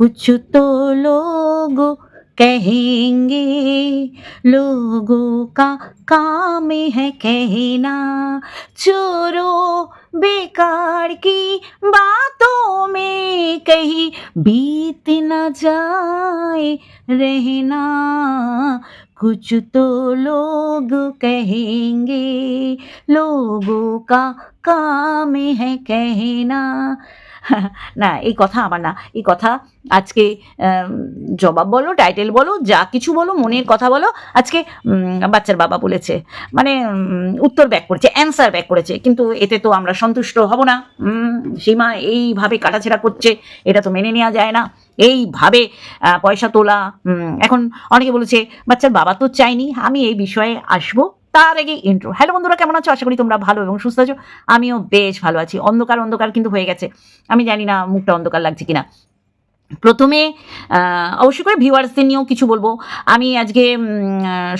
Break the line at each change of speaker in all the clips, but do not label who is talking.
कुछ तो लोग कहेंगे, लोगों का काम है कहना। चोरों बेकार की बातों में कहीं बीत न जाए रहना। कुछ तो लोग कहेंगे, लोगों का काम है कहना। না, এই কথা আমার না। এই কথা আজকে জবাব বলো টাইটেল বলো, যা কিছু বলো, মনের কথা বলো। আজকে বাচ্চার বাবা বলেছে মানে উত্তর ব্যাক করেছে অ্যান্সার ব্যাক করেছে, কিন্তু এতে তো আমরা সন্তুষ্ট হব না। সীমা এইভাবে কাটাছেড়া করছে, এটা তো মেনে নেওয়া যায় না। এইভাবে পয়সা তোলা এখন অনেকে বলেছে, বাচ্চার বাবা তো চাইনি আমি এই বিষয়ে আসব। তার আগে ইন্ট্রো হ্যালো বন্ধুরা কেমন আছো? আশা করি তোমরা ভালো এবং সুস্থ আছো। আমিও বেশ ভালো আছি। অন্ধকার অন্ধকার কিন্তু হয়ে গেছে। আমি জানি না মুখটা অন্ধকার লাগছে কিনা। প্রথমে অবশ্যই করে ভিউয়ার্সদের নিয়েও কিছু বলব। আমি আজকে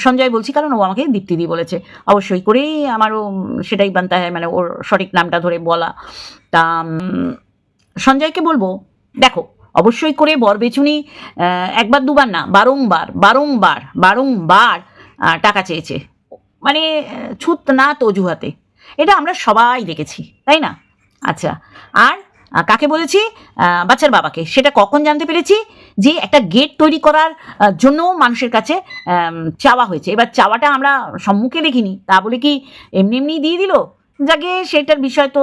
সঞ্জয় বলছি কারণ ও আমাকে দীপ্তিদি বলেছে। অবশ্যই করেই আমারও সেটাই বানতে হয় মানে ওর সঠিক নামটা ধরে বলা। তা সঞ্জয়কে বলব দেখো অবশ্যই করে বরবেচুনি আহ, একবার দুবার না বারংবার বারংবার বারংবার টাকা চেয়েছে। মানে ছুত না তো অজুহাতে এটা আমরা সবাই দেখেছি তাই না? আচ্ছা আর কাকে বলেছি? বাচ্চার বাবাকে। সেটা কখন জানতে পেরেছি? যে একটা গেট তৈরি করার আহ, জন্যও মানুষের কাছে চাওয়া হয়েছে। এবার চাওয়াটা আমরা সম্মুখে দেখিনি। তা বলে কি এমনি এমনি দিয়ে দিল? যাকে সেটার বিষয় তো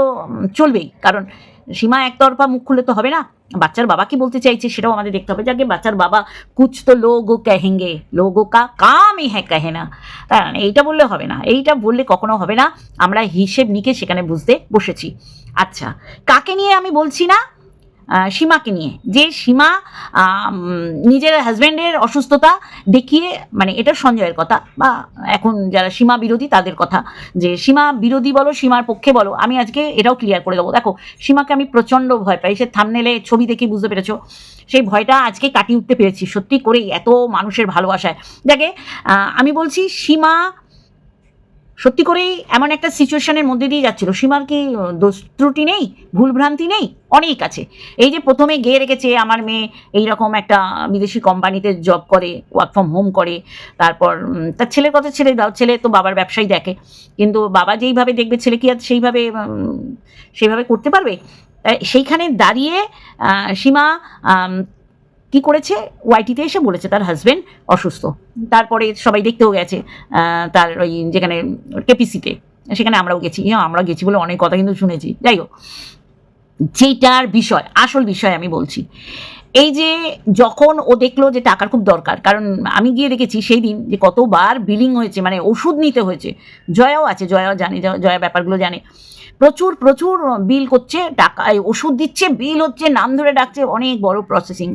চলবেই। কারণ সীমা একতরফা মুখ খুলে তো হবে না। বাচ্চার বাবা কি বলতে চাইছে সেটাও আমাদের দেখতে হবে। যাকে বাচ্চার বাবা কুছ তো লোগো কেহেঙ্গে। লোগো কা কামই হ্যাঁ কাহে না। তা এইটা বললে হবে না। এইটা বললে কখনো হবে না। আমরা হিসেব নিকে সেখানে বুঝতে বসেছি। আচ্ছা কাকে নিয়ে আমি বলছি না? সীমাকে নিয়ে। যে সীমা নিজের হাজব্যান্ডের অসুস্থতা দেখিয়ে মানে এটা সঞ্জয়ের কথা, বা এখন যারা সীমা বিরোধী তাদের কথা, যে সীমা বিরোধী বলো, সীমার পক্ষে বলো, আমি আজকে এটাও ক্লিয়ার করে দেবো। দেখো, সীমাকে আমি প্রচণ্ড ভয় পাই। সে থামনেলে ছবি দেখে বুঝতে পেরেছ। সেই ভয়টা আজকে কাটিয়ে উঠতে পেরেছি, সত্যি করেই এত মানুষের ভালোবাসায়। দেখে আমি বলছি সীমা সত্যি করেই এমন একটা সিচুয়েশনের মধ্যে দিয়ে যাচ্ছিল। সীমার কি দোষ ত্রুটি নেই? ভুলভ্রান্তি নেই? অনেক আছে। এই যে প্রথমে গিয়ে রেখেছে আমার মেয়ে এই রকম একটা বিদেশি কোম্পানিতে জব করে ওয়ার্ক ফ্রম হোম করে, তারপর তার ছেলের কথা ছেলে দাও, ছেলে তো বাবার ব্যবসায় দেখে। কিন্তু বাবা যেইভাবে দেখবে, ছেলে কি আর সেইভাবে সেইভাবে করতে পারবে? সেইখানে দাঁড়িয়ে সীমা কি করেছে? ওয়াইটিতে এসে বলেছে তার হাজবেন্ড অসুস্থ। তারপরে সবাই দেখতেও গেছে তার ওই যেখানে কেপিসিতে সেখানে আমরাও গেছি। আমরা গেছি বলে অনেক কথা কিন্তু শুনেছি। যাই হোক, যেটার বিষয়, আসল বিষয় আমি বলছি। এই যে যখন ও দেখল যে টাকার খুব দরকার, কারণ আমি গিয়ে দেখেছি সেই দিন যে কতবার বিলিং হয়েছে মানে ওষুধ নিতে হয়েছে। জয়াও আছে, জয়াও জানে, জয়া ব্যাপারগুলো জানে। প্রচুর প্রচুর বিল করছে, টাকা ওষুধ দিচ্ছে বিল হচ্ছে, নাম ধরে ডাকছে, অনেক বড় প্রসেসিং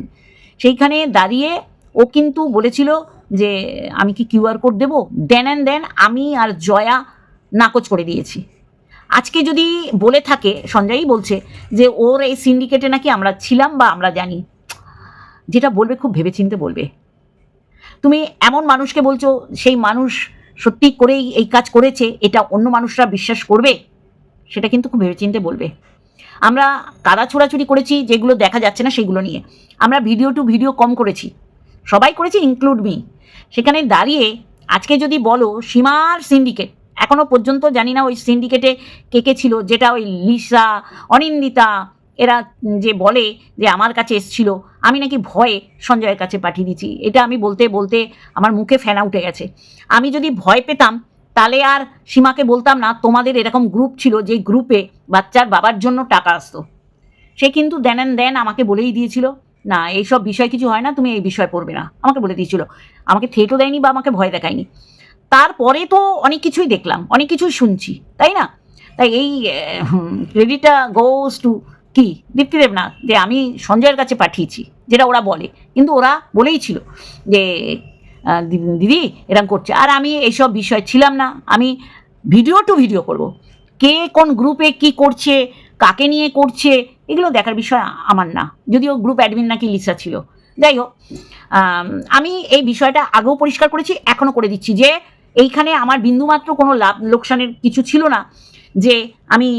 সেইখানে দাঁড়িয়ে ও কিন্তু বলেছিল যে, আমি কি কিউআর কোড দেবো? দেন অ্যান্ড দেন আমি আর জয়া নাকচ করে দিয়েছি। আজকে যদি বলে থাকে, সঞ্জয়ই বলছে যে, ওর এই সিন্ডিকেটে নাকি আমরা ছিলাম বা আমরা জানি। যেটা বলবে খুব ভেবেচিন্তে বলবে। তুমি এমন মানুষকে বলছো, সেই মানুষ সত্যি করেই এই কাজ করেছে, এটা অন্য মানুষরা বিশ্বাস করবে? সেটা কিন্তু খুব ভেবেচিন্তে বলবে। আমরা কাদা ছোড়াছুড়ি করেছি, যেগুলো দেখা যাচ্ছে না সেগুলো নিয়ে। আমরা ভিডিও টু ভিডিও কম করেছি। সবাই করেছি ইনক্লুড মি সেখানে দাঁড়িয়ে আজকে যদি বলো, সীমার সিন্ডিকেট এখনও পর্যন্ত জানি না ওই সিন্ডিকেটে কে কে ছিল, যেটা ওই লিসা, অনিন্দিতা, এরা যে বলে যে আমার কাছে এসছিল, আমি নাকি ভয়ে সঞ্জয়ের কাছে পাঠিয়ে দিচ্ছি এটা আমি বলতে বলতে আমার মুখে ফেনা উঠে গেছে। আমি যদি ভয় পেতাম তাহলে আর সীমাকে বলতাম না, তোমাদের এরকম গ্রুপ ছিল যে গ্রুপে বাচ্চার বাবার জন্য টাকা আসতো। সে কিন্তু দেন অ্যান্ড দেন আমাকে বলেই দিয়েছিল, না, এইসব বিষয় কিছু হয় না, তুমি এই বিষয় পড়বে না। আমাকে বলে দিয়েছিল। আমাকে থেটও দেয়নি বা আমাকে ভয় দেখায়নি। তারপরে তো অনেক কিছুই দেখলাম, অনেক কিছুই শুনছি, তাই না? তাই এই ক্রেডিটটা গোস টু কি? দীপ্তিদেব না যে আমি সঞ্জয়ের কাছে পাঠিয়েছি, যেটা ওরা বলে। কিন্তু ওরা বলেই ছিল যে দিদি এরকম করছে। আর আমি এইসব বিষয় ছিলাম না। আমি ভিডিও টু ভিডিও করব। কে কোন গ্রুপে কি করছে, কাকে নিয়ে করছে, এগুলো দেখার বিষয় আমার না। যদিও গ্রুপ অ্যাডমিন নাকি লিসা ছিল। যাই হোক, আমি এই বিষয়টা আগেও পরিষ্কার করেছি এখনও করে দিচ্ছি যে এইখানে আমার বিন্দুমাত্র কোনো লাভ লোকসানের কিছু ছিল না। যে আমি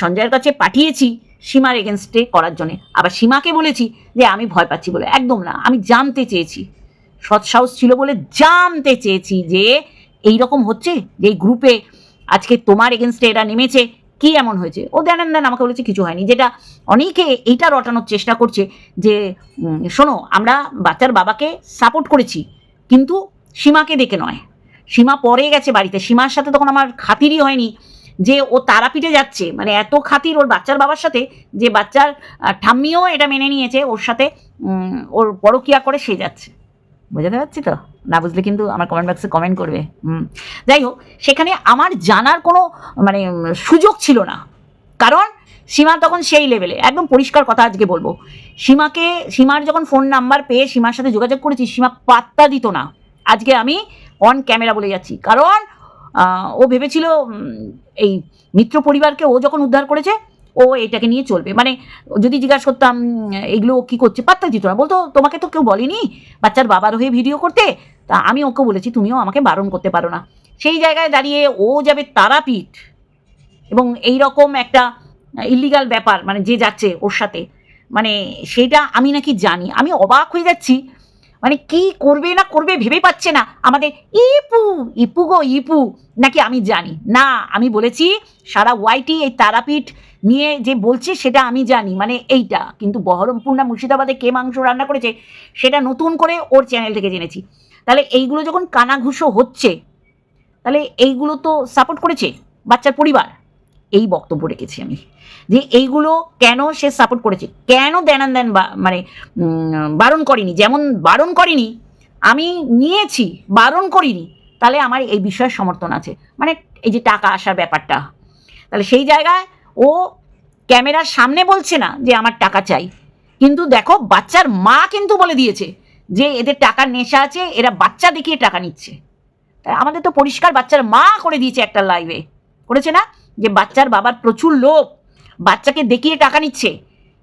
সঞ্জয়ের কাছে পাঠিয়েছি সীমার এগেনস্টে করার জন্যে। আবার সীমাকে বলেছি যে আমি ভয় পাচ্ছি বলে। একদম না। আমি জানতে চেয়েছি। সৎসাহস ছিল বলে জানতে চেয়েছি যে এই রকম হচ্ছে, যে এই গ্রুপে আজকে তোমার এগেনস্টে এরা নেমেছে, কি এমন হয়েছে? ও দেন দেন আমাকে বলেছে কিছু হয়নি, যেটা অনেকে এইটা রটানোর চেষ্টা করছে যে শোনো, আমরা বাচ্চার বাবাকে সাপোর্ট করেছি, কিন্তু সীমাকে দেখে নয়। সীমা পরে গেছে বাড়িতে, সীমার সাথে তখন আমার খাতিরই হয়নি যে ও তারাপীঠে যাচ্ছে মানে এত খাতির ওর বাচ্চার বাবার সাথে যে বাচ্চার ঠাম্মিও এটা মেনে নিয়েছে, ওর সাথে ওর পরকিয়া করে সে যাচ্ছে। বোঝাতে পারছি তো? না বুঝলে কিন্তু আমার কমেন্ট বক্সে কমেন্ট করবে। হুম। যাই হোক, সেখানে আমার জানার কোনো মানে সুযোগ ছিল না। কারণ সীমা তখন সেই লেভেলে একদম পরিষ্কার কথা আজকে বলব। সীমাকে, সীমার যখন ফোন নাম্বার পেয়ে সীমার সাথে যোগাযোগ করেছি, সীমা পাত্তা দিত না। আজকে আমি অন ক্যামেরা বলে যাচ্ছি। কারণ ও ভেবেছিল এই মিত্র পরিবারকে ও যখন উদ্ধার করেছে ও এটাকে নিয়ে চলবে। মানে যদি জিজ্ঞাসা করতাম এগুলো কী করছে? পাত্তা দিত না। বলতো, তোমাকে তো কেউ বলেনি বাচ্চার বাবার হয়ে ভিডিও করতে? তা আমি ওকে বলেছি, তুমিও আমাকে বারণ করতে পারো না। সেই জায়গায় দাঁড়িয়ে ও যাবে তারাপীঠ। এবং এই রকম একটা ইলিগাল ব্যাপার মানে যে যাচ্ছে ওর সাথে। মানে সেটা আমি নাকি জানি। আমি অবাক হয়ে যাচ্ছি মানে কি করবে না করবে ভেবে পাচ্ছে না। আমাদের ইপু ইপু গো, ইপু। নাকি আমি জানি? না, আমি বলেছি সারা ওয়াইটি এই তারাপীঠ নিয়ে যে বলছে সেটা আমি জানি মানে এইটা। কিন্তু বহরমপুর না মুর্শিদাবাদে কে মাংস রান্না করেছে সেটা নতুন করে ওর চ্যানেল থেকে জেনেছি। তাহলে এইগুলো যখন কানাঘুষো হচ্ছে, তাহলে এইগুলো তো সাপোর্ট করেছে বাচ্চার পরিবার? এই বক্তব্য রেখেছি আমি। যে এইগুলো কেন সে সাপোর্ট করেছে? কেন দেন দেন মানে বারণ করিনি? যেমন বারণ করিনি, আমি নিয়েছি, বারণ করিনি, তাহলে আমার এই বিষয়ে সমর্থন আছে। মানে এই যে টাকা আসার ব্যাপারটা, তাহলে সেই জায়গায় ও ক্যামেরার সামনে বলছে না যে আমার টাকা চাই। কিন্তু দেখো, বাচ্চার মা কিন্তু বলে দিয়েছে যে এদের টাকার নেশা আছে, এরা বাচ্চা দেখিয়ে টাকা নিচ্ছে। আমাদের তো পরিষ্কার বাচ্চার মা করে দিয়েছে একটা লাইভে করেছে না? যে বাচ্চার বাবার প্রচুর লোক বাচ্চাকে দেখিয়ে টাকা নিচ্ছে,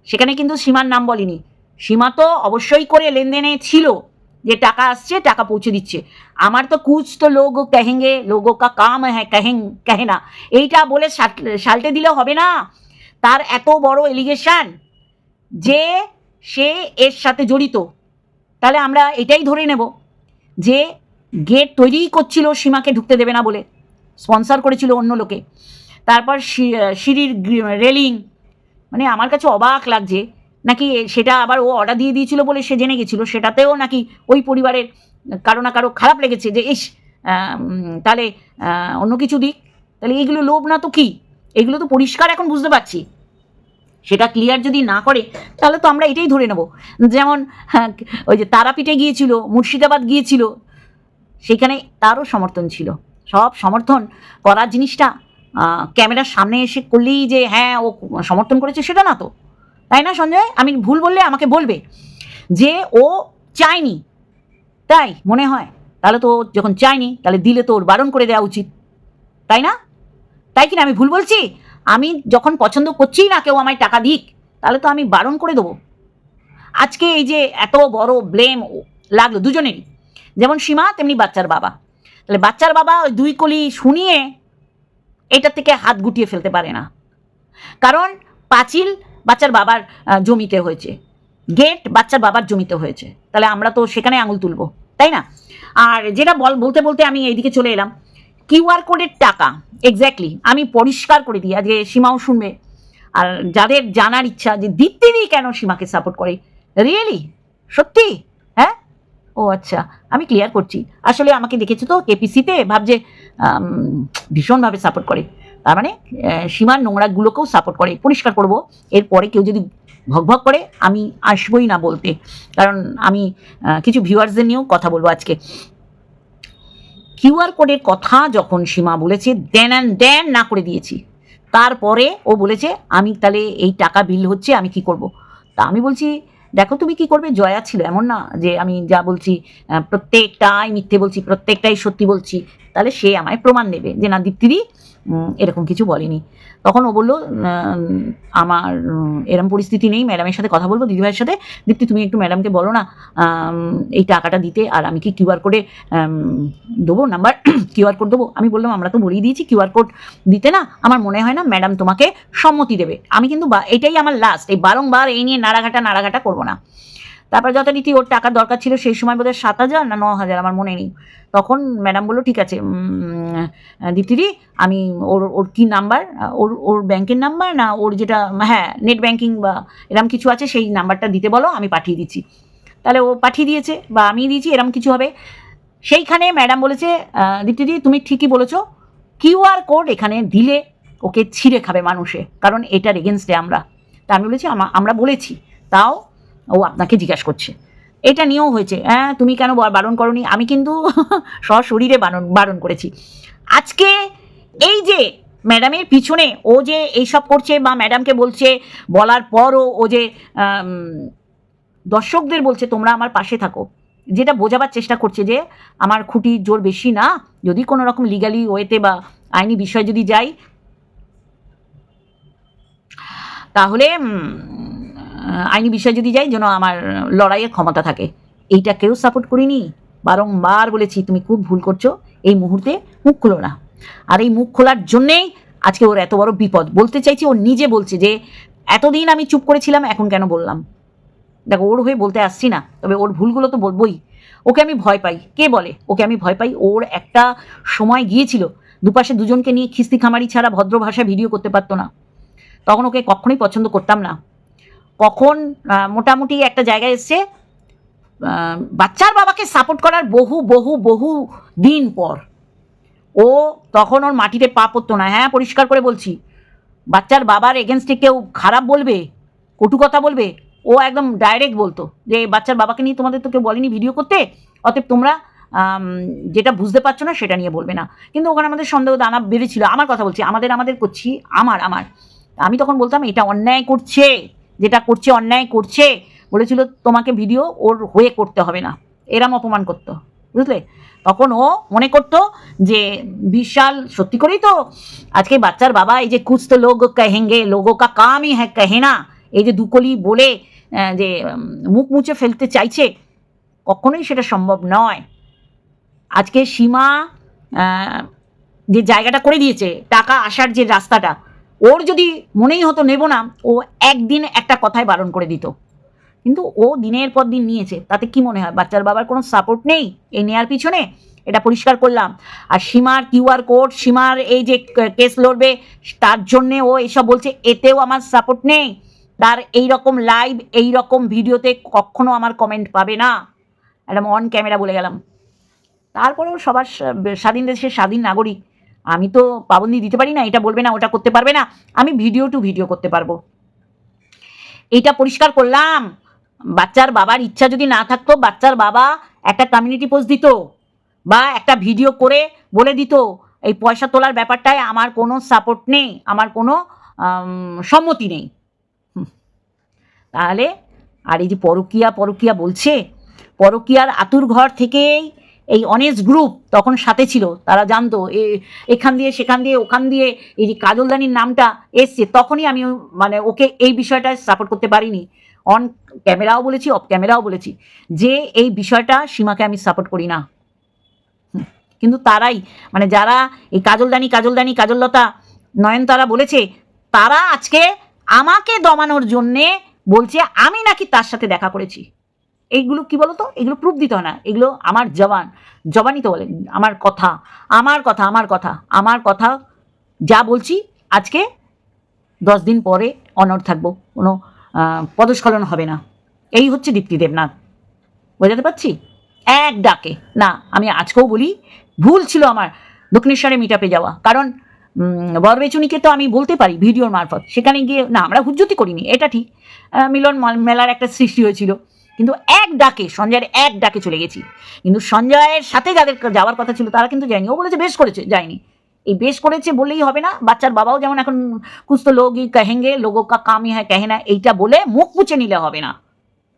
সেখানে কিন্তু সীমার নাম বলিনি। সীমা তো অবশ্যই করে লেনদেনে ছিল, যে টাকা আসছে, টাকা পৌঁছে দিচ্ছে। আমার তো কুচ তো লোক কহেঙ্গে, লোগো কা কাম হ্যাঁ কহেং, কহে না। এইটা বলে সাল্টে দিলে হবে না। তার এত বড় এলিগেশন যে সে এর সাথে জড়িত। তাহলে আমরা এটাই ধরে নেব যে গেট তৈরিই করছিল সীমাকে ঢুকতে দেবে না বলে। স্পন্সর করেছিল অন্য লোকে। তারপর সিঁড়ির রেলিং মানে আমার কাছে অবাক লাগছে নাকি সেটা আবার ও অর্ডার দিয়ে দিয়েছিল বলে সে জেনে গেছিল সেটাতেও নাকি ওই পরিবারের কারও না কারও খারাপ লেগেছে যে ইস তাহলে অন্য কিছু দিক। তাহলে এইগুলো লোভ না তো কি? এগুলো তো পরিষ্কার এখন বুঝতে পারছি। সেটা ক্লিয়ার যদি না করে তাহলে তো আমরা এটাই ধরে নেব। যেমন হ্যাঁ, ওই যে তারাপীঠে গিয়েছিল মুর্শিদাবাদ গিয়েছিল সেখানে তারও সমর্থন ছিল। সব সমর্থন করার জিনিসটা ক্যামেরার সামনে এসে করলেই যে হ্যাঁ ও সমর্থন করেছে সেটা না তো। তাই না, সঞ্জয়? আমি ভুল বললে আমাকে বলবে যে, ও চায়নি। তাই মনে হয়। তাহলে তো যখন চায়নি, তাহলে দিলে তো ওর বারণ করে দেওয়া উচিত। তাই না? তাই কি না, আমি ভুল বলছি? আমি যখন পছন্দ করছি না কেউ আমায় টাকা দিক, তাহলে তো আমি বারণ করে দেবো। আজকে এই যে এত বড় ব্লেম লাগল দুজনেরই। যেমন সীমা, তেমনি বাচ্চার বাবা। তাহলে বাচ্চার বাবা ওই দুই কলি শুনিয়ে এটা থেকে হাত গুটিয়ে ফেলতে পারে না। কারণ পাঁচিল বাচ্চার বাবার জমিতে হয়েছে। গেট বাচ্চার বাবার জমিতে হয়েছে। তাহলে আমরা তো সেখানে আঙুল তুলবো, তাই না? আর যেটা বল, বলতে বলতে আমি এইদিকে চলে এলাম। কিউআর কোডের টাকা এক্স্যাক্টলি আমি পরিষ্কার করে দিই। আজকে সীমাও শুনবে। আর যাদের জানার ইচ্ছা যে দীপ্তিদি কেন সীমাকে সাপোর্ট করে? রিয়েলি সত্যি? ও আচ্ছা আমি ক্লিয়ার করছি। আসলে আমাকে দেখেছ তো কেপিসিতে ভাবছে ভীষণভাবে সাপোর্ট করে। তার মানে সীমার নোংরাগুলোকেও সাপোর্ট করে। পরিষ্কার করব। এরপরে কেউ যদি ভকভক করে, আমি আসবই না বলতে। কারণ আমি কিছু ভিউয়ার্সদের নিয়েও কথা বলব আজকে। কিউআর কোডের কথা যখন সীমা বলেছে দেন অ্যান্ড দেন না করে দিয়েছি। তারপরে ও বলেছে, আমি তাহলে এই টাকা বিল হচ্ছে, আমি কি করব? তা আমি বলছি দেখো তুমি কি করবে? জয়া ছিল এমন না যে আমি যা বলছি প্রত্যেকটাই মিথ্যে বলছি, প্রত্যেকটাই সত্যি বলছি। তাহলে সে আমায় প্রমাণ দেবে যে না, দীপ্তিদি এরকম কিছু বলেনি। তখন ও বলল আমার এরম পরিস্থিতি নেই, ম্যাডামের সাথে কথা বলব, দিদিভাইয়ের সাথে। দীপ্তি, তুমি একটু ম্যাডামকে বলো না এই টাকাটা দিতে, আর আমি কি কিউআর কোডে দেবো নাম্বার কিউআর কোড দেবো? আমি বললাম, আমরা তো বলেই দিয়েছি কিউআর কোড দিতে না, আমার মনে হয় না ম্যাডাম তোমাকে সম্মতি দেবে। আমি কিন্তু এটাই আমার লাস্ট এই বারংবার এই নিয়ে নাড়াঘাটা নাড়াঘাটা করব না। তারপর যথারীতি ওর টাকার দরকার ছিল সেই সময় বোধহয় সাত হাজার না ন হাজার, আমার মনে নেই। তখন ম্যাডাম বলল, ঠিক আছে দীপ্তিদি, আমি ওর ওর কী নাম্বার? ওর ওর ব্যাংকের নাম্বার না ওর যেটা হ্যাঁ নেট ব্যাংকিং বা এরম কিছু আছে সেই নাম্বারটা দিতে বলো, আমি পাঠিয়ে দিচ্ছি। তাহলে ও পাঠিয়ে দিয়েছে বা আমি দিয়েছি, এরম কিছু হবে। সেইখানে ম্যাডাম বলেছে দীপ্তিদি, তুমি ঠিকই বলেছ কিউআর কোড এখানে দিলে ওকে ছিঁড়ে খাবে মানুষে, কারণ এটার এগেনস্টে আমরা। তা আমি বলেছি আমরা বলেছি। তাও ও আপনাকে জিজ্ঞাসা করছে। এটা নিয়েও হয়েছে। হ্যাঁ তুমি কেন বারণ করনি? আমি কিন্তু সশরীরে বারণ বারণ করেছি। আজকে এই যে ম্যাডামের পিছনে ও যে এইসব করছে বা ম্যাডামকে বলছে, বলার পরও ও যে দর্শকদের বলছে, তোমরা আমার পাশে থাকো। যেটা বোঝাবার চেষ্টা করছে যে, আমার খুঁটি জোর বেশি না। যদি কোনো রকম লিগালি ওয়েতে বা আইনি বিষয় যদি যাই, তাহলে আইনি বিষয় যদি যাই যেন আমার লড়াইয়ের ক্ষমতা থাকে। এইটা কেউ সাপোর্ট করিনি। বারংবার বলেছি, তুমি খুব ভুল করছ। এই মুহূর্তে মুখ খুলো না। আর এই মুখ খোলার জন্যেই আজকে ওর এত বড় বিপদ। বলতে চাইছি, ও নিজে বলছে যে, এতদিন আমি চুপ করেছিলাম, এখন কেন বললাম? দেখো, ওর হয়ে বলতে আসছি না, তবে ওর ভুলগুলো তো বলবোই। ওকে আমি ভয় পাই। কে বলে? ওকে আমি ভয় পাই। ওর একটা সময় গিয়েছিল। দুপাশে দুজনকে নিয়ে খিস্তি খামারি ছাড়া ভদ্র ভাষায় ভিডিও করতে পারতো না। তখন ওকে কখনোই পছন্দ করতাম না। কখন মোটামুটি একটা জায়গায় এসছে বাচ্চার বাবাকে সাপোর্ট করার বহু বহু বহু দিন পর। ও তখন ওর মাটিতে পা পড়তো না। হ্যাঁ পরিষ্কার করে বলছি। বাচ্চার বাবার এগেনস্টে কেউ খারাপ বলবে, কটু কথা বলবে, ও একদম ডাইরেক্ট বলতো যে, বাচ্চার বাবাকে নিয়ে তোমাদের তো কেউ বলেনি ভিডিও করতে, অতএব তোমরা যেটা বুঝতে পারছ না সেটা নিয়ে বলবে না। কিন্তু ওখানে আমাদের সন্দেহ দানা বেড়েছিল আমার কথা বলছি, আমাদের আমাদের করছি, আমার আমার। আমি তখন বলতাম, এটা অন্যায় করছে। যেটা করছে, অন্যায় করছে, বলেছিল তোমাকে ভিডিও ওর হয়ে করতে হবে না। এরম অপমান করতো, বুঝলে? তখন ও মনে করতো যে, বিশাল, সত্যি করেই তো, আজকে বাচ্চার বাবা এই যে কুছ লোক কহেঙ্গে, লোগো কা কামই হ্যাঁ কহে না, এই যে দুকলি বলে যে মুখ মুছে ফেলতে চাইছে, কখনোই সেটা সম্ভব নয়। আজকে সীমা যে জায়গাটা করে দিয়েছে, টাকা আসার যে রাস্তাটা ওর যদি মনেই হতো নেব না, ও একদিন একটা কথায় বারণ করে দিত। কিন্তু ও দিনের পর দিন নিয়েছে, তাতে কি মনে হয়? বাচ্চার বাবার কোনো সাপোর্ট নেই? এই নেয়ার পিছনে এটা পরিষ্কার করলাম। আর সীমার কিউআর কোড সীমার এই যে কেস লড়বে, তার জন্যে ও এসব বলছে, এতেও আমার সাপোর্ট নেই। তার এই রকম লাইভ এই রকম ভিডিওতে কখনো আমার কমেন্ট পাবে না। একদম অন ক্যামেরা বলে গেলাম। তারপরেও সবার স্বাধীন দেশের স্বাধীন নাগরিক আমি তো পাবন্দি দিতে পারি না, এটা বলবে না, ওটা করতে পারবে না, আমি ভিডিও টু ভিডিও করতে পারব। এটা পরিষ্কার করলাম। বাচ্চার বাবার ইচ্ছা যদি না থাকতো, বাচ্চার বাবা একটা কমিউনিটি পোস্ট দিত বা একটা ভিডিও করে বলে দিত, এই পয়সা তোলার ব্যাপারটায় আমার কোনো সাপোর্ট নেই, আমার কোনো সম্মতি নেই। তাহলে, আর এই যে পরকিয়া পরকিয়া বলছে, পরকিয়ার আতুর ঘর থেকেই এই অনেস্ট গ্রুপ তখন সাথে ছিল, তারা জানতো, এ, এখান দিয়ে, সেখান দিয়ে, ওখান দিয়ে, এই যে কাজলদানির নামটা এসছে, তখনই আমি মানে ওকে এই বিষয়টায় সাপোর্ট করতে পারিনি। অন ক্যামেরাও বলেছি অফ ক্যামেরাও বলেছি, যে এই বিষয়টা সীমাকে আমি সাপোর্ট করি না। কিন্তু তারাই মানে যারা এই কাজলদানি কাজলদানি, কাজললতা, নয়নতারা বলেছে, তারা আজকে আমাকে দমানোর জন্যে বলছে, আমি নাকি তার সাথে দেখা করেছি। এইগুলো কি বলতো? এগুলো প্রুফ দিতে হয় না। এগুলো আমার জবান। জবানই তো বলে, আমার কথা। আমার কথা আমার কথা। আমার কথা যা বলছি, আজকে দশ দিন পরে অনড় থাকব। কোনো পদস্খলন হবে না। এই হচ্ছে দীপ্তি দেবনাথ। বোঝাতে পারছি? এক ডাকে। না, আমি আজকেও বলি, ভুল ছিল আমার দক্ষিণেশ্বরে মিটাপে যাওয়া। কারণ বরবেচুনিকে তো আমি বলতে পারি ভিডিওর মারফত। সেখানে গিয়ে, না, আমরা হুজ্জতি করিনি, এটা ঠিক। মিলন মল- মেলার একটা সৃষ্টি হয়েছিল। কিন্তু এক ডাকে, সঞ্জয়ের এক ডাকে চলে গেছি। কিন্তু সঞ্জয়ের সাথে যাদের যাওয়ার কথা ছিল, তারা কিন্তু যায়নি। ও বলেছে, বেশ করেছে, যায়নি। এই বেশ করেছে বললেই হবে না। বাচ্চার বাবাও যেমন এখন কুছ তো লোকই কহেঙ্গে, লোগো কা কামই হ্যাঁ কহে না এইটা বলে মুখ মুছে নিলে হবে না।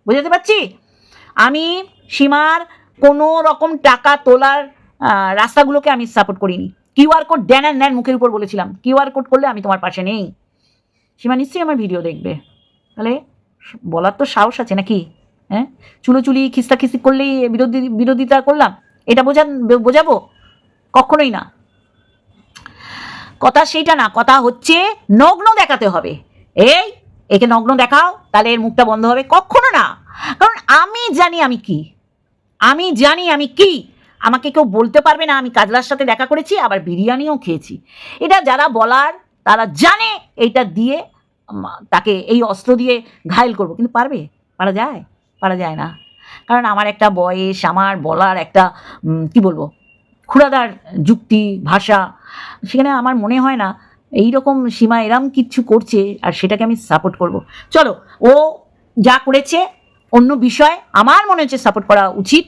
বুঝতে পারছি? আমি সীমার কোনো রকম টাকা তোলার রাস্তাগুলোকে আমি সাপোর্ট করিনি। কিউআর কোড দেন আর নেন মুখের উপর বলেছিলাম। কিউআর কোড করলে আমি তোমার পাশে নেই। সীমা নিশ্চয়ই আমার ভিডিও দেখবে। তাহলে বলার তো সাহস আছে নাকি? হ্যাঁ? চুলোচুলি খিস্তা খিস্তি করলেই বিরোধী, বিরোধিতা করলাম? এটা বোঝান বোঝাবো? কখনোই না। কথা সেইটা না, কথা হচ্ছে নগ্ন দেখাতে হবে। এই, একে নগ্ন দেখাও, তাহলে এর মুখটা বন্ধ হবে। কখনো না। কারণ আমি জানি আমি কি। আমি জানি আমি কি। আমাকে কেউ বলতে পারবে না, আমি কাজলার সাথে দেখা করেছি, আবার বিরিয়ানিও খেয়েছি। এটা যারা বলার, তারা জানে এইটা দিয়ে তাকে এই অস্ত্র দিয়ে ঘায়েল করব। কিন্তু পারবে? পারা যায়? যায় না। কারণ আমার একটা বয়স, আমার বলার একটা কি বলব খুড়াদার যুক্তি, ভাষা, সেখানে আমার মনে হয় না এই রকম সীমা এরম কিচ্ছু করছে আর সেটাকে আমি সাপোর্ট করব। চলো, ও যা করেছে, অন্য বিষয়, আমার মনে হচ্ছে সাপোর্ট করা উচিত।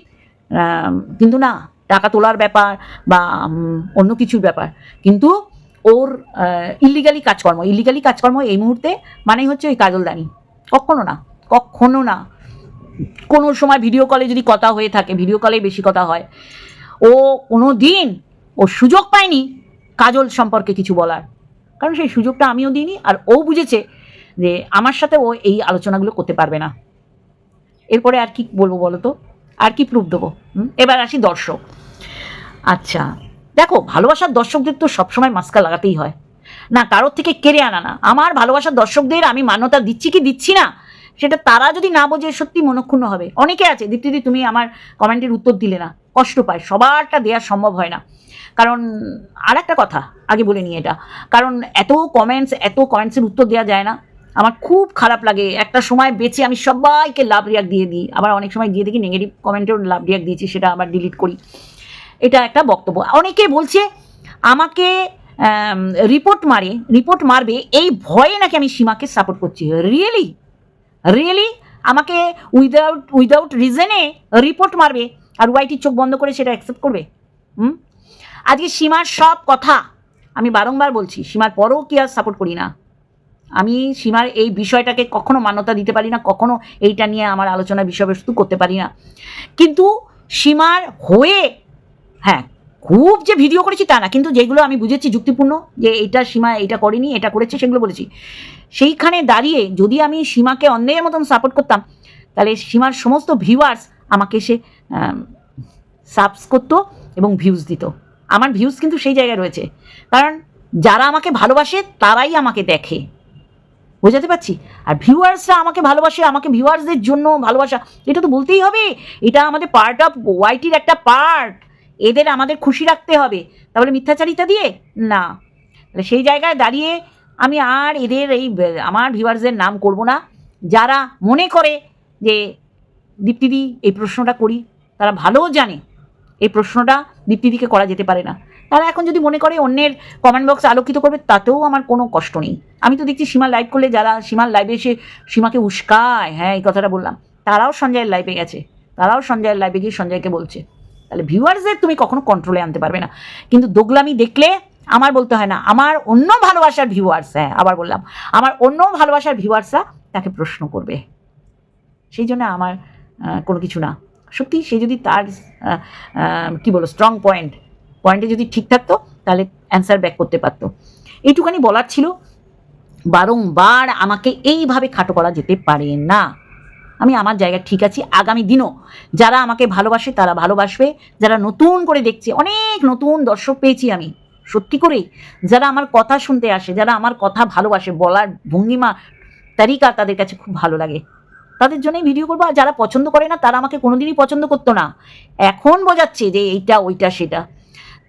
কিন্তু না, টাকা তোলার ব্যাপার বা অন্য কিছুর ব্যাপার। কিন্তু ওর ইলিগালি কাজকর্ম ইলিগালি কাজকর্ম এই মুহূর্তে মানেই হচ্ছে ওই কাজলদানি। কখনো না কখনো না। কোনো সময় ভিডিও কলে যদি কথা হয়ে থাকে ভিডিও কলে বেশি কথা হয়, ও কোনো দিন ও সুযোগ পায়নি কাজল সম্পর্কে কিছু বলার। কারণ সেই সুযোগটা আমিও দিইনি আর ও বুঝেছে যে আমার সাথে ও এই আলোচনাগুলো করতে পারবে না। এরপরে আর কি বলব বলো তো? আর কি প্রুফ দেবো? এবার আসি দর্শক। আচ্ছা দেখো, ভালোবাসার দর্শকদের তো সবসময় মাস্কা লাগাতেই হয়। না, কারোর থেকে কেড়ে আনা না। আমার ভালোবাসার দর্শকদের আমি মান্যতা দিচ্ছি কি দিচ্ছি না? সেটা তারা যদি না বোঝে, সত্যি মনক্ষুণ্ণ হবে। অনেকে আছে, দীপ্তিদি, তুমি আমার কমেন্টের উত্তর দিলে না, কষ্ট পায়, সবারটা দেওয়া সম্ভব হয় না। কারণ আর একটা কথা, আগে বলে নিই এটা, কারণ এত কমেন্টস এত কমেন্টসের উত্তর দেওয়া যায় না। আমার খুব খারাপ লাগে, একটা সময় বেঁচে আমি সবাইকে লাভ রিয়াক দিয়ে দিই, আবার অনেক সময় গিয়ে দেখি নেগেটিভ কমেন্টেও লাভ রিয়াক দিয়েছি, সেটা আবার ডিলিট করি। এটা একটা বক্তব্য। অনেকে বলছে, আমাকে রিপোর্ট মারে রিপোর্ট মারবে, এই ভয়ে নাকি আমি সীমাকে সাপোর্ট করছি। রিয়েলি রিয়েলি আমাকে উইদাউট উইদাউট রিজনে রিপোর্ট মারবে আর ওয়াইটির চোখ বন্ধ করে সেটা অ্যাকসেপ্ট করবে? হুম? আজকে সীমার সব কথা আমি বারংবার বলছি, সীমার পরেও কি আর সাপোর্ট করি না? আমি সীমার এই বিষয়টাকে কখনো মান্যতা দিতে পারি না, কখনো এইটা নিয়ে আমার আলোচনার বিষয়বস্তু করতে পারি না। কিন্তু সীমার হয়ে হ্যাঁ খুব যে ভিডিও করেছি তা না, কিন্তু যেগুলো আমি বুঝেছি যুক্তিপূর্ণ, যে এটা সীমা এটা করেনি, এটা করেছে, সেগুলো বলেছি। সেইখানে দাঁড়িয়ে যদি আমি সীমাকে অন্যের মতন সাপোর্ট করতাম, তাহলে সীমার সমস্ত ভিউয়ার্স আমাকে সে সাবস করতো এবং ভিউজ দিত। আমার ভিউজ কিন্তু সেই জায়গায় রয়েছে। কারণ যারা আমাকে ভালোবাসে, তারাই আমাকে দেখে। বোঝাতে পারছি? আর ভিউয়ার্সরা আমাকে ভালোবাসে, আমাকে ভিউয়ার্সদের জন্য ভালোবাসা, এটা তো বলতেই হবে। এটা আমাদের পার্ট অফ ওয়াইটির একটা পার্ট এদের আমাদের খুশি রাখতে হবে। তাহলে মিথ্যাচারিতা দিয়ে? না। সেই জায়গায় দাঁড়িয়ে আমি আর এদের এই, আমার ভিউয়ার্সদের নাম করব না। যারা মনে করে যে দীপ্তিদি এই প্রশ্নটা করি, তারা ভালোও জানে এই প্রশ্নটা দীপ্তিদিকে করা যেতে পারে না। তারা এখন যদি মনে করে অন্যের কমেন্ট বক্স আলোকিত করবে, তাতেও আমার কোনো কষ্ট নেই। আমি তো দেখছি সীমা লাইভ করলে যারা সীমার লাইভে এসে সীমাকে উস্কায় হ্যাঁ এই কথাটা বললাম, তারাও সঞ্জয়ের লাইভে গেছে। তারাও সঞ্জয়ের লাইভে গিয়ে সঞ্জয়কে বলছে। তাহলে ভিউয়ার্সদের তুমি কখনো কন্ট্রোলে আনতে পারবে না। কিন্তু দোগলামি দেখলে আমার বলতে হয় না, আমার অন্য ভালোবাসার ভিউয়ার্স হ্যাঁ আবার বললাম, আমার অন্য ভালোবাসার ভিউয়ার্সরা তাকে প্রশ্ন করবে। সেই জন্য আমার কোনো কিছু না। সত্যি সে যদি তার কি বলো স্ট্রং পয়েন্ট পয়েন্টে যদি ঠিক থাকতো, তাহলে অ্যান্সার ব্যাক করতে পারতো। এইটুখানি বলার ছিল, বারংবার আমাকে এইভাবে খাটো করা যেতে পারে না। আমি আমার জায়গায় ঠিক আছি। আগামী দিনও যারা আমাকে ভালোবাসে তারা ভালোবাসবে। যারা নতুন করে দেখছে, অনেক নতুন দর্শক পেয়েছি আমি। সত্যি করেই, যারা আমার কথা শুনতে আসে, যারা আমার কথা ভালোবাসে, বলার ভঙ্গিমা, তারিকা তাদের কাছে খুব ভালো লাগে। তাদের জন্যই ভিডিও করব। আর যারা পছন্দ করে না, তারা আমাকে কোনোদিনই পছন্দ করতো না। এখন বোঝাচ্ছে যে এইটা, ওইটা, সেটা।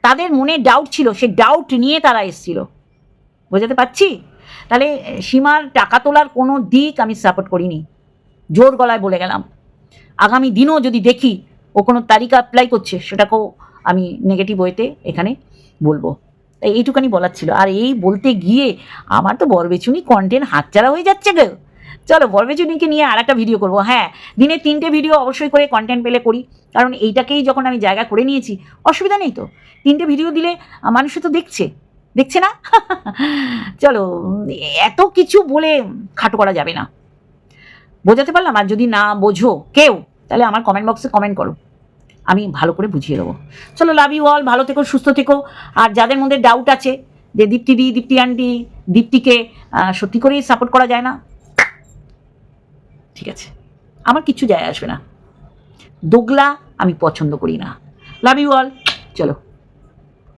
তাদের মনে ডাউট ছিল, সে ডাউট নিয়ে তারা এসেছিল। বোঝাতে পারছি? তাহলে সীমার টাকা তোলার কোনো দিক আমি সাপোর্ট করিনি। জোর গলায় বলে গেলাম, আগামী দিনও যদি দেখি ও কোনো তালিকা অ্যাপ্লাই করছে, সেটাকেও আমি নেগেটিভ ওয়েতে এখানে বলব। তাই এইটুখানি বলার ছিল। আর এই বলতে গিয়ে আমার তো বরবেচুনি কন্টেন্ট হাতছাড়া হয়ে যাচ্ছে গো। চলো বরবেচুনিকে নিয়ে আর একটা ভিডিও করব। হ্যাঁ দিনে তিনটে ভিডিও অবশ্যই করে কন্টেন্ট পেলে করি। কারণ এইটাকেই যখন আমি জায়গা করে নিয়েছি, অসুবিধা নেই তো। তিনটে ভিডিও দিলে মানুষে তো দেখছে। দেখছে না? চলো, এত কিছু বলে খাটো করা যাবে না। বোঝাতে পারলাম? আর যদি না বোঝো কেউ, তাহলে আমার কমেন্ট বক্সে কমেন্ট করো। আমি ভালো করে বুঝিয়ে দেবো। চলো লাভ ইউ অল ভালো থেকো, সুস্থ থেকো। আর যাদের মধ্যে ডাউট আছে যে দীপ্তি দি, দীপ্তি আন্টি, দীপ্তিকে সত্যি করেই সাপোর্ট করা যায় না, ঠিক আছে, আমার কিচ্ছু যায় আসবে না। দোগলা আমি পছন্দ করি না। লাভ ইউ অল চলো।